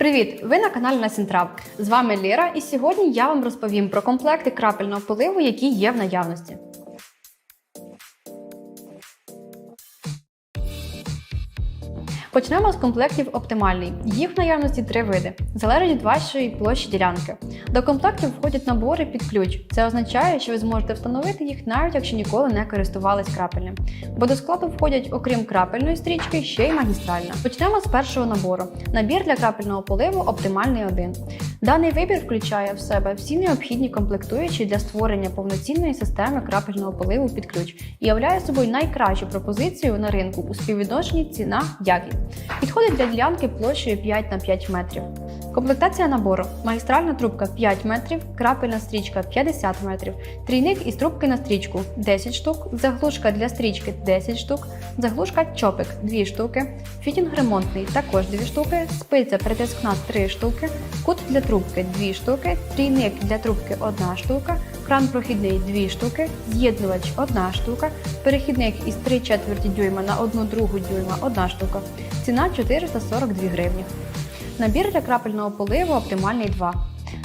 Привіт! Ви на каналі Насінтрав. З вами Ліра, і сьогодні я вам розповім про комплекти крапельного поливу, які є в наявності. Почнемо з комплектів оптимальний. Їх в наявності три види, залежить від вашої площі ділянки. До комплектів входять набори під ключ. Це означає, що ви зможете встановити їх навіть якщо ніколи не користувались крапельним. Бо до складу входять, окрім крапельної стрічки, ще й магістральна. Почнемо з першого набору. Набір для крапельного поливу оптимальний 1. Даний вибір включає в себе всі необхідні комплектуючі для створення повноцінної системи крапельного поливу під ключ і являє собою найкращу пропозицію на ринку у співвідношенні ціна якість. Підходить для ділянки площею 5 на 5 метрів. Комплектація набору: магістральна трубка 5 метрів, крапельна стрічка 50 метрів, трійник із трубки на стрічку 10 штук, заглушка для стрічки 10 штук, заглушка чопик 2 штуки, фітінг ремонтний також 2 штуки, спиця притискна 3 штуки, кут для трубки 2 штуки, трійник для трубки 1 штука, кран прохідний 2 штуки, з'єднувач 1 штука, перехідник із 3 четверті дюйма на 1 другу дюйма 1 штука. Ціна 442 гривні. Набір для крапельного поливу оптимальний 2.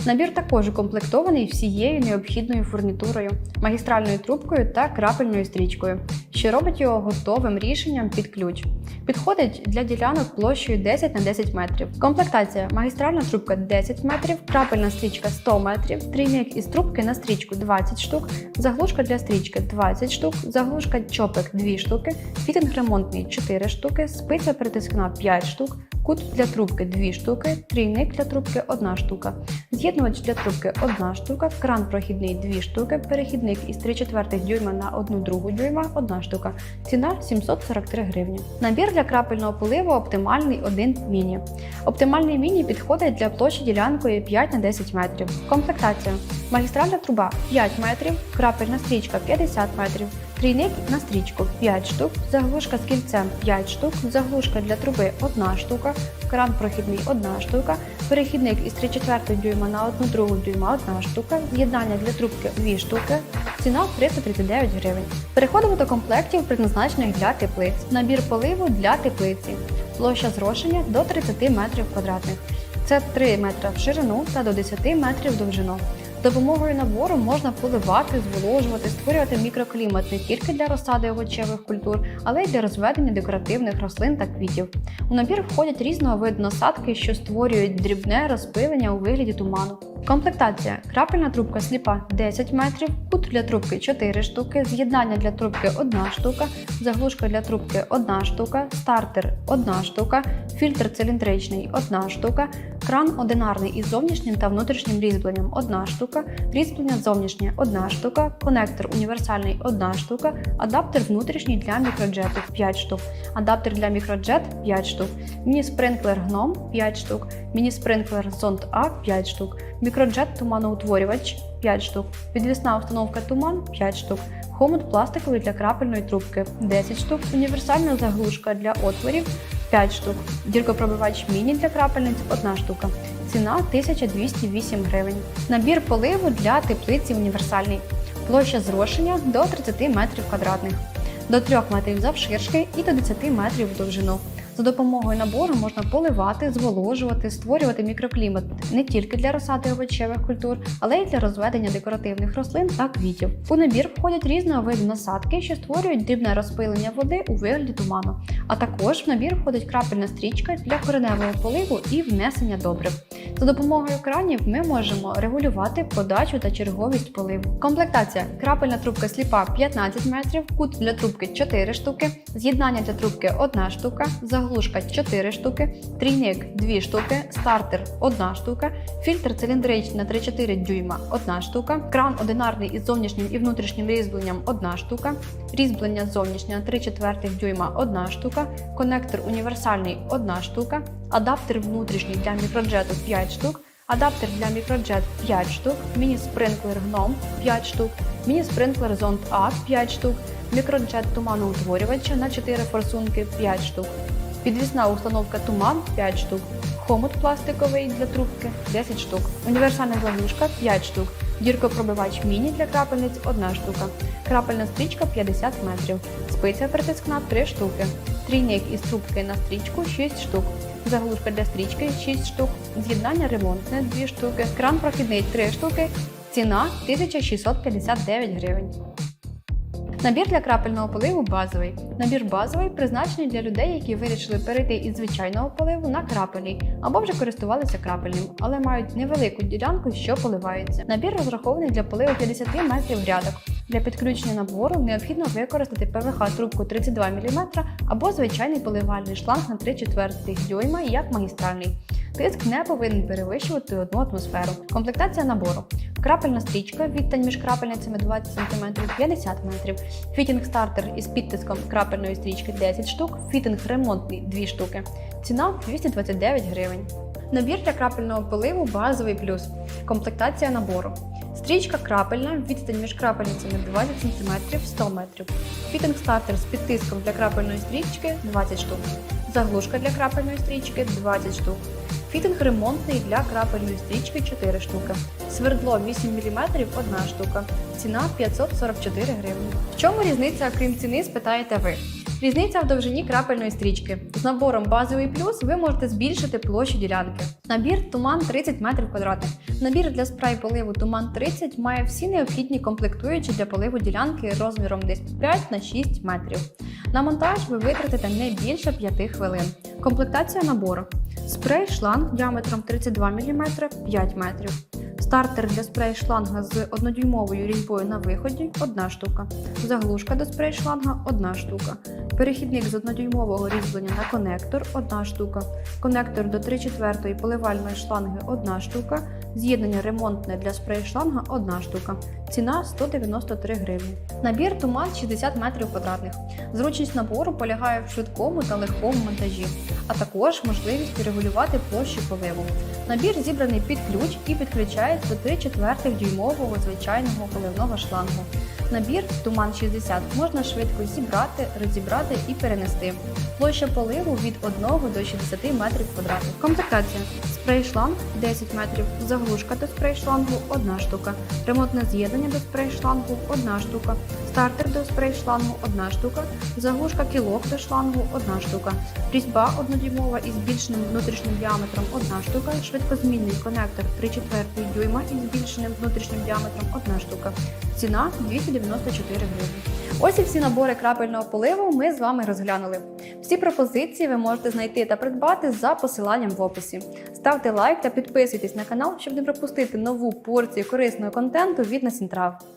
Набір також укомплектований всією необхідною фурнітурою, магістральною трубкою та крапельною стрічкою, що робить його готовим рішенням під ключ. Підходить для ділянок площею 10 на 10 метрів. Комплектація: магістральна трубка 10 метрів, крапельна стрічка 100 метрів, трійник із трубки на стрічку 20 штук, заглушка для стрічки 20 штук, заглушка чопик 2 штуки, фітинг ремонтний 4 штуки, спиця притискна 5 штук, кут для трубки 2 штуки, трійник для трубки 1 штука, з'єднувач для трубки 1 штука, кран прохідний 2 штуки, перехідник із 3 четвертих дюйма на 1 другу дюйма 1 штука. Ціна 743 гривні. Набір для крапельного поливу оптимальний 1 міні. Оптимальний міні підходить для площі ділянкою 5 на 10 метрів. Комплектація: магістральна труба 5 метрів, крапельна стрічка 50 метрів. Трійник на стрічку. 5 штук, заглушка з кільцем. 5 штук, заглушка для труби. 1 штука, кран прохідний. 1 штука, перехідник із 3 четвертих дюйма на 1 другу дюйма. 1 штука, з'єднання для трубки. 2 штуки, ціна 339 гривень. Переходимо до комплектів, призначених для теплиць. Набір поливу для теплиці. Площа зрошення до 30 метрів квадратних. Це 3 метри в ширину та до 10 метрів довжину. Допомогою набору можна поливати, зволожувати, створювати мікроклімат не тільки для розсади овочевих культур, але й для розведення декоративних рослин та квітів. У набір входять різного виду насадки, що створюють дрібне розпилення у вигляді туману. Комплектація: крапельна трубка сліпа 10 метрів, кут для трубки 4 штуки, з'єднання для трубки 1 штука, заглушка для трубки 1 штука, стартер 1 штука, фільтр циліндричний 1 штука, кран одинарний із зовнішнім та внутрішнім різьбленням 1 штука, різьблення зовнішнє 1 штука, конектор універсальний 1 штука, адаптер внутрішній для мікроджету 5 штук, адаптер для мікроджет 5 штук, міні-спринклер гном 5 штук, міні-спринклер зонд А 5 штук, мікроджет туманоутворювач 5 штук, підвісна установка туман 5 штук, хомут пластиковий для крапельної трубки 10 штук, універсальна заглушка для отворів 5 штук, діркопробивач міні для крапельниць 1 штука. Ціна 1208 гривень. Набір поливу для теплиці універсальний. Площа зрошення до 30 метрів квадратних, до 3 метрів завширшки і до 10 метрів в довжину. За допомогою набору можна поливати, зволожувати, створювати мікроклімат не тільки для розсади овочевих культур, але й для розведення декоративних рослин та квітів. У набір входять різного виду насадки, що створюють дрібне розпилення води у вигляді туману. А також в набір входить крапельна стрічка для кореневого поливу і внесення добрив. За допомогою кранів ми можемо регулювати подачу та черговість поливу. Комплектація: крапельна трубка сліпа 15 метрів, кут для трубки 4 штуки, з'єднання для трубки 1 штука, заглушка 4 штуки, трійник 2 штуки, стартер 1 штука, фільтр циліндричний на 3-4 дюйма 1 штука, кран одинарний із зовнішнім і внутрішнім різьбленням 1 штука, різьблення зовнішнє на 3 четвертих дюйма 1 штука, конектор універсальний 1 штука, адаптер внутрішній для мікроджету 5 штук, адаптер для мікроджет 5 штук, міні-спринклер гном 5 штук, міні-спринклер зонд А 5 штук, мікроджет туманоутворювача на 4 форсунки 5 штук, підвісна установка туман 5 штук, хомут пластиковий для трубки 10 штук, універсальна заглушка 5 штук, діркопробивач міні для крапельниць 1 штука, крапельна стрічка 50 метрів, спиця притискна 3 штуки, трійник із трубки на стрічку 6 штук, заглушка для стрічки 6 штук, з'єднання ремонтне 2 штуки, кран прохідний 3 штуки, ціна 1659 гривень. Набір для крапельного поливу базовий. Набір базовий призначений для людей, які вирішили перейти із звичайного поливу на крапельний або вже користувалися крапельним, але мають невелику ділянку, що поливається. Набір розрахований для поливу 50 метрів грядок. Для підключення набору необхідно використати ПВХ трубку 32 мм або звичайний поливальний шланг на 3 четвертих дюйма як магістральний. Тиск не повинен перевищувати 1 атмосферу. Комплектація набору. Крапельна стрічка, відстань між крапельницями 20 см 50 метрів. Фітінг стартер із підтиском крапельної стрічки 10 штук, фітинг ремонтний 2 штуки. Ціна 229 гривень. Набір для крапельного поливу базовий плюс. Комплектація набору. Стрічка крапельна, відстань між крапельницями 20 см 100 метрів. Фітинг стартер з підтиском для крапельної стрічки 20 штук. Заглушка для крапельної стрічки 20 штук. Фітинг ремонтний для крапельної стрічки 4 штуки. Свердло 8 мм 1 штука. Ціна 544 гривні. В чому різниця, крім ціни, спитаєте ви? Різниця в довжині крапельної стрічки. З набором базовий плюс ви можете збільшити площу ділянки. Набір туман 30 метрів квадратних. Набір для спрей поливу туман 30 має всі необхідні комплектуючі для поливу ділянки розміром десь 5 на 6 метрів. На монтаж ви витратите не більше 5 хвилин. Комплектація набору. Спрей шланг діаметром 32 мм 5 метрів. Стартер для спрей шланга з однодюймовою різьбою на виході 1 штука. Заглушка до спрей шланга 1 штука. Перехідник з однодюймового різьблення на конектор 1 штука. Конектор до 3 четвертої поливальної шланги 1 штука. З'єднання ремонтне для спрей шланга одна штука. Ціна 193 гривні. Набір туман 60 метрів квадратних. Зручність набору полягає в швидкому та легкому монтажі, а також можливість регулювати площу поливу. Набір зібраний під ключ і підключається до 3 четвертих дюймового звичайного поливного шлангу. Набір Туман 60 можна швидко зібрати, розібрати і перенести. Площа поливу від 1 до 60 метрів квадратних. Комплектація: спрей шланг 10 метрів, заглушка до спрей шлангу 1 штука, ремонтне з'єднання до спрей шлангу 1 штука, стартер до спрей шлангу 1 штука, заглушка кілок до шлангу 1 штука, різьба однодюймова із збільшеним внутрішнім діаметром 1 штука, швидкозмінний конектор 3 четвертих дюйма із збільшеним внутрішнім діаметром 1 штука. Ціна 294 гривні. Ось і всі набори крапельного поливу ми з вами розглянули. Всі пропозиції ви можете знайти та придбати за посиланням в описі. Ставте лайк та підписуйтесь на канал, щоб не пропустити нову порцію корисного контенту від Насінтрав.